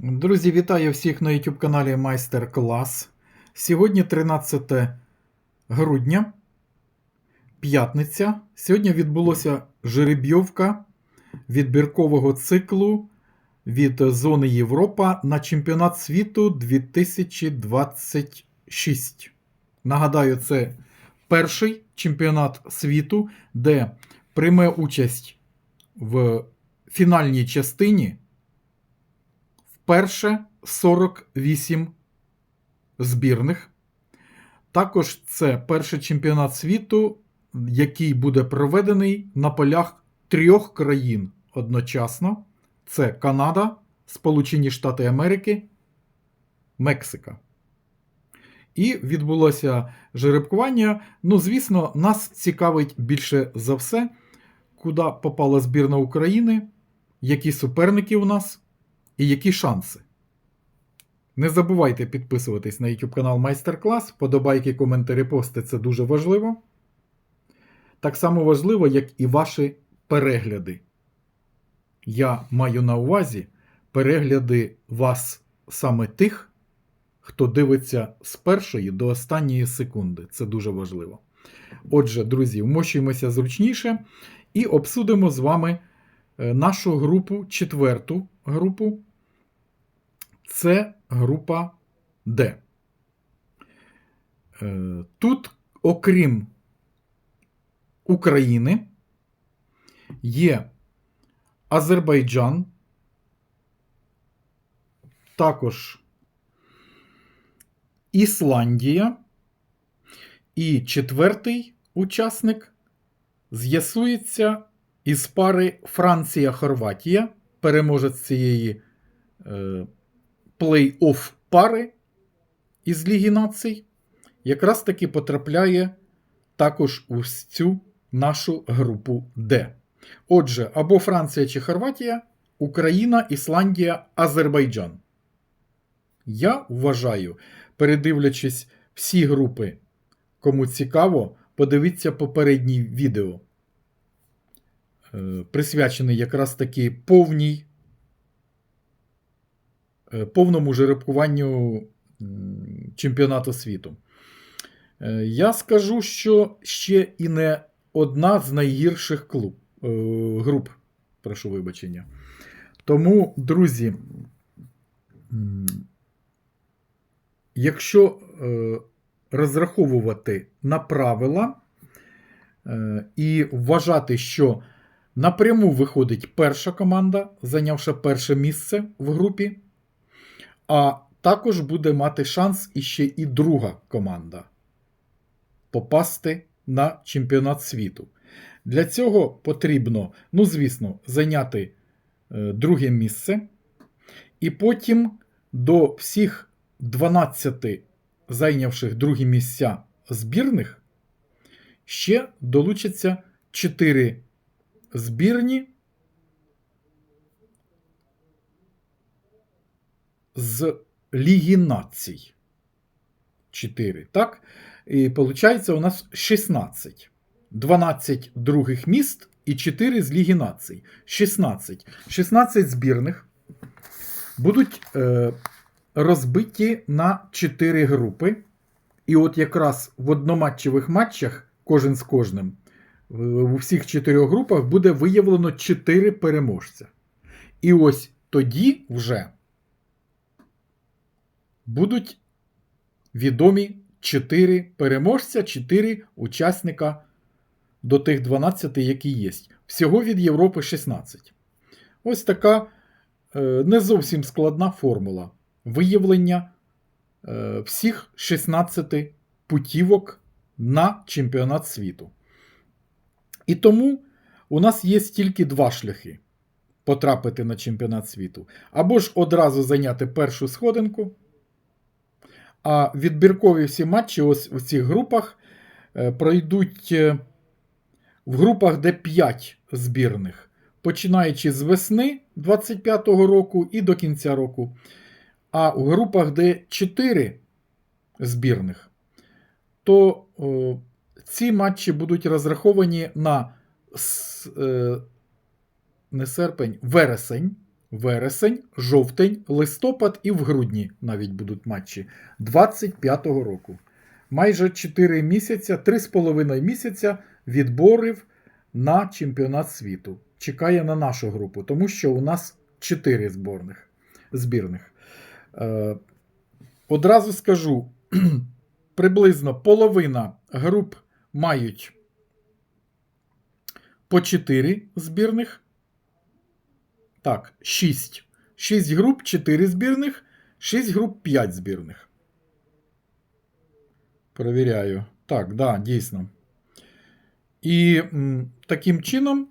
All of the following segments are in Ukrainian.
Друзі, вітаю всіх на YouTube каналі Майстер Клас. Сьогодні 13 грудня, п'ятниця. Сьогодні відбулося жеребйовка відбіркового циклу від зони Європа на чемпіонат світу 2026. Нагадаю, це перший чемпіонат світу, де прийме участь в фінальній частині вперше 48 збірних. Також це перший чемпіонат світу, який буде проведений на полях трьох країн одночасно: це Канада, Сполучені Штати Америки, Мексика. І відбулося жеребкування. Ну, звісно, нас цікавить більше за все, куди попала збірна України, які суперники у нас і які шанси. Не забувайте підписуватись на YouTube канал Майстер Клас. Подобайки, коментарі, пости це дуже важливо. Так само важливо, як і ваші перегляди. Я маю на увазі перегляди вас саме тих, хто дивиться з першої до останньої секунди. Це дуже важливо. Отже, друзі, вмощуємося зручніше і обсудимо з вами е, нашу групу, четверту групу. Це група D. Е, Тут, окрім України, є Азербайджан, також Ісландія і четвертий учасник з'ясується із пари Франція-Хорватія, переможець цієї е, плей-офф пари із Ліги націй, якраз таки потрапляє також у цю нашу групу Д. Отже, або Франція чи Хорватія, Україна, Ісландія, Азербайджан. Я вважаю, передивлячись всі групи, кому цікаво, подивіться попереднє відео, е, присвячене якраз таки повній повному жеребкуванню чемпіонату світу. Е, Я скажу, що ще і не одна з найгірших клуб, е, груп. Прошу вибачення. Тому, друзі, якщо е, розраховувати на правила е, і вважати, що напряму виходить перша команда, зайнявши перше місце в групі, а також буде мати шанс іще і друга команда попасти на чемпіонат світу. Для цього потрібно, ну, звісно, зайняти е, друге місце, і потім до всіх 12 зайнявших другі місця збірних ще долучаться 4 збірні з Ліги націй. 4, так? І виходить, у нас 16. 12 других міст і 4 з Ліги націй. 16. 16 збірних будуть е, розбиті на 4 групи. І от якраз в одноматчевих матчах, кожен з кожним, в- всіх 4 групах буде виявлено 4 переможця. І ось тоді вже будуть відомі 4 переможця, 4 учасника до тих 12, які є. Всього від Європи 16. Ось така е, не зовсім складна формула виявлення е, всіх 16 путівок на чемпіонат світу. І тому у нас є тільки два шляхи потрапити на чемпіонат світу. Або ж одразу зайняти першу сходинку. А відбіркові всі матчі ось у цих групах е, пройдуть е, в групах, де 5 збірних, починаючи з весни 25-го року і до кінця року. А у групах, де 4 збірних, то о, ці матчі будуть розраховані на с- е, не серпень, вересень вересень, жовтень, листопад і в грудні навіть будуть матчі 25-го року. Майже 4 місяця, 3,5 місяця відборів на чемпіонат світу. Чекає на нашу групу, тому що у нас 4 зборних, збірних. Е, одразу скажу: приблизно половина груп мають по 4 збірних. Так, 6. 6 груп, 4 збірних, 6 груп, 5 збірних. Перевіряю. Так, да, дійсно. І м, таким чином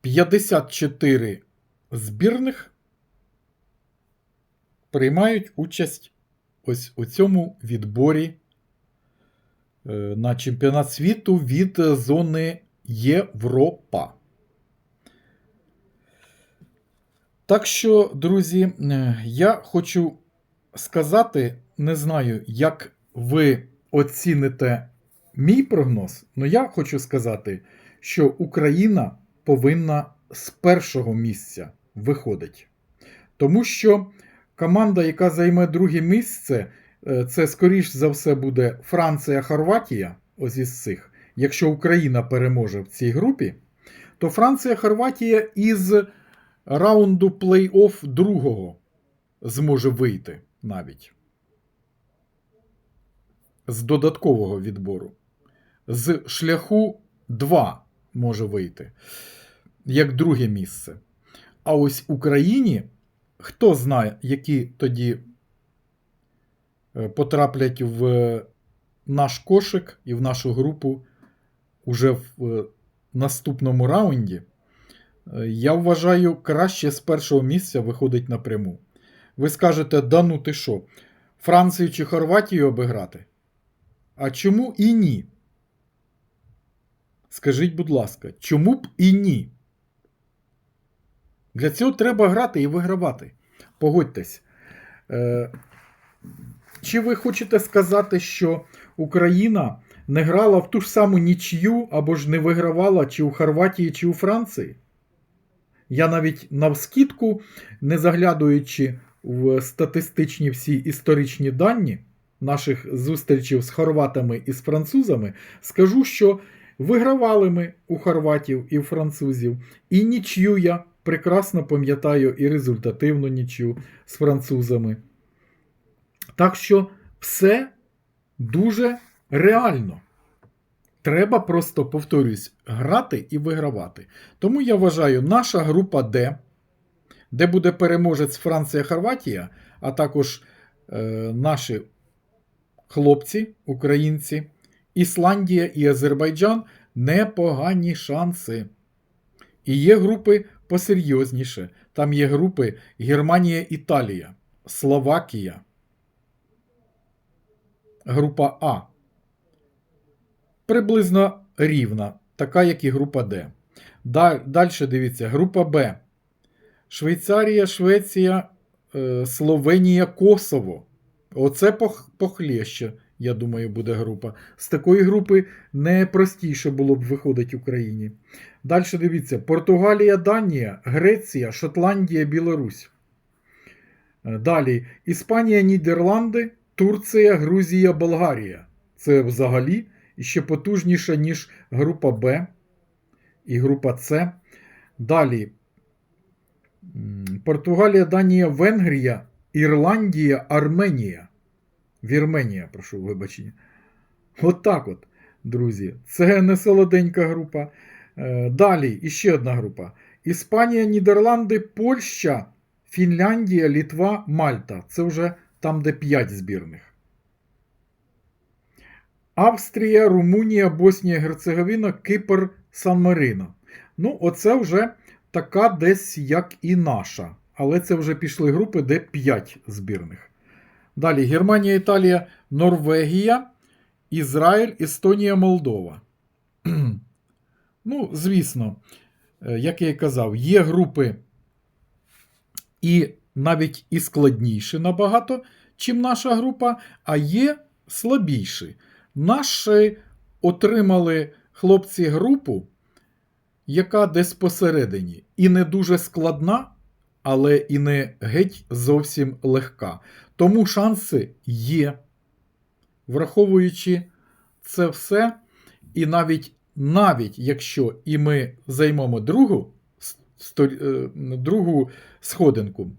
54 збірних приймають участь ось у цьому відборі е, на чемпіонат світу від зони Європа. Так що, друзі, е, я хочу сказати, не знаю, як ви оціните мій прогноз, але я хочу сказати, що Україна повинна з першого місця виходить. Тому що команда, яка займе друге місце, е, це, скоріш за все, буде Франція-Хорватія, ось із цих. Якщо Україна переможе в цій групі, то Франція-Хорватія із раунду плей-офф другого зможе вийти навіть. З додаткового відбору. З шляху 2 може вийти. Як друге місце. А ось Україні, хто знає, які тоді е, потраплять в наш кошик і в нашу групу уже в е, наступному раунді. Я вважаю, краще з першого місця виходить напряму. Ви скажете, да ну ти що, Францію чи Хорватію обіграти? А чому і ні? Скажіть, будь ласка, чому б і ні? Для цього треба грати і вигравати. Погодьтесь. Е, чи ви хочете сказати, що Україна не грала в ту ж саму нічю або ж не вигравала чи у Хорватії, чи у Франції? Я навіть навскідку, не заглядуючи в статистичні всі історичні дані наших зустрічей з хорватами і з французами, скажу, що вигравали ми у хорватів і у французів, і нічю я прекрасно пам'ятаю і результативну нічю з французами. Так що все дуже реально. Треба просто, повторюсь, грати і вигравати. Тому я вважаю, наша група Д, де буде переможець Франція-Хорватія, а також е, наші хлопці, українці, Ісландія і Азербайджан непогані шанси. І є групи посерйозніше. Там є групи Германія, Італія, Словакія. Група А. Приблизно рівна, така, як і група Д. Далі дивіться, група Б. Швейцарія, Швеція, е, Словенія, Косово. Оце пох- похлеще, я думаю, буде група. З такої групи не простіше було б виходити Україні. Далі дивіться: Португалія, Данія, Греція, Шотландія, Білорусь. Е, Далі Іспанія, Нідерланди, Турція, Грузія, Болгарія. Це взагалі ще потужніше, ніж група Б і група С. Далі Португалія, Данія, Венгрія, Ірландія, Арменія. Вірменія, прошу вибачення. От так от, друзі. Це не солоденька група. Е, Далі іще одна група: Іспанія, Нідерланди, Польща, Фінляндія, Літва, Мальта. Це вже там, де 5 збірних. Австрія, Румунія, Боснія, Герцеговина, Кипр, Сан-Марино. Ну, оце вже така десь як і наша. Але це вже пішли групи, де 5 збірних. Далі Германія, Італія, Норвегія, Ізраїль, Естонія, Молдова. ну, звісно, е, як я і казав, є групи і навіть і складніші набагато, чим наша група, а є слабіші. Наші отримали хлопці групу, яка десь посередині. І не дуже складна, але і не геть зовсім легка. Тому шанси є. Враховуючи це все, і навіть, навіть якщо і ми займемо другу, е, другу сходинку,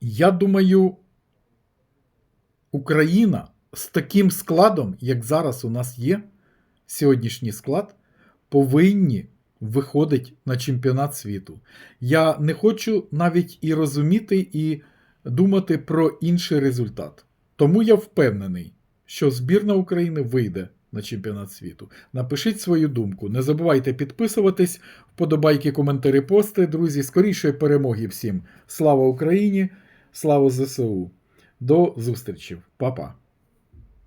я думаю, Україна з таким складом, як зараз у нас є, сьогоднішній склад, повинні виходить на чемпіонат світу. Я не хочу навіть і розуміти, і думати про інший результат. Тому я впевнений, що збірна України вийде на чемпіонат світу. Напишіть свою думку. Не забувайте підписуватись, вподобайки, коментарі, пости. Друзі, скорішої перемоги всім. Слава Україні! Слава ЗСУ! До зустрічі, Па-па!